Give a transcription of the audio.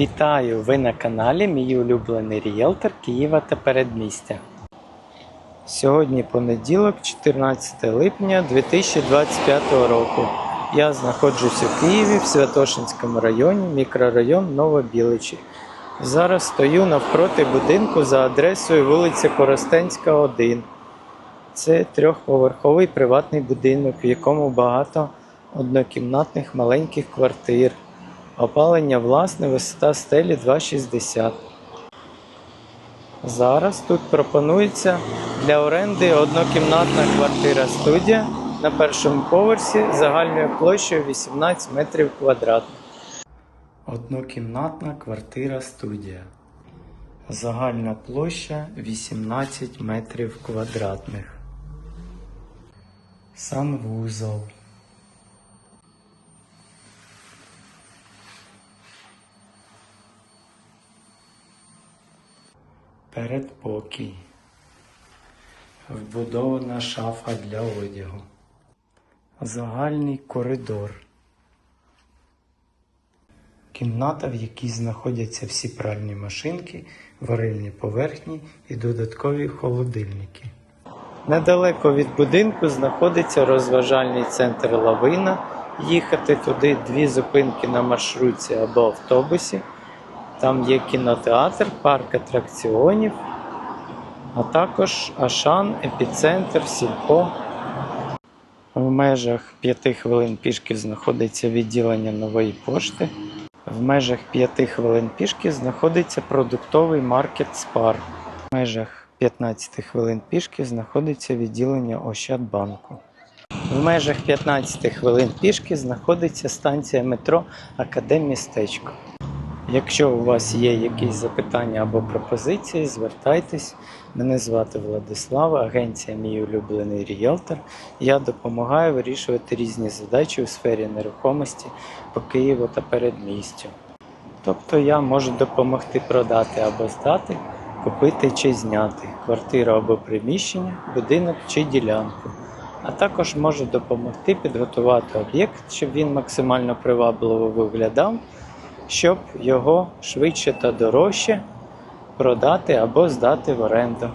Вітаю! Ви на каналі Мій улюблений ріелтор Києва та передмістя. Сьогодні понеділок, 14 липня 2025 року. Я знаходжусь у Києві в Святошинському районі, мікрорайон Новобіличі. Зараз стою навпроти будинку за адресою вулиця Коростенська, 1. Це трьохповерховий приватний будинок, в якому багато однокімнатних маленьких квартир. Опалення власне, висота стелі 2,60. Зараз тут пропонується для оренди однокімнатна квартира студія на першому поверсі загальною площею 18 метрів квадратних. Однокімнатна квартира студія. Загальна площа 18 метрів квадратних. Санвузол. Передпокій. Вбудована шафа для одягу. Загальний коридор. Кімната, в якій знаходяться всі пральні машинки, варильні поверхні і додаткові холодильники. Недалеко від будинку знаходиться розважальний центр Лавина. Їхати туди дві зупинки на маршрутці або автобусі. Там є кінотеатр, парк атракціонів, а також Ашан, епіцентр, сільпо. В межах 5 хвилин пішки знаходиться відділення нової пошти. В межах 5 хвилин пішки знаходиться продуктовий маркет Спар. В межах 15 хвилин пішки знаходиться відділення Ощадбанку. В межах 15 хвилин пішки знаходиться станція метро Академмістечко. Якщо у вас є якісь запитання або пропозиції, звертайтесь. Мене звати Владислава, агенція Мій улюблений ріелтор. Я допомагаю вирішувати різні задачі у сфері нерухомості по Києву та передмістю. Тобто я можу допомогти продати або здати, купити чи зняти квартиру або приміщення, будинок чи ділянку. А також можу допомогти підготувати об'єкт, щоб він максимально привабливо виглядав щоб його швидше та дорожче продати або здати в оренду.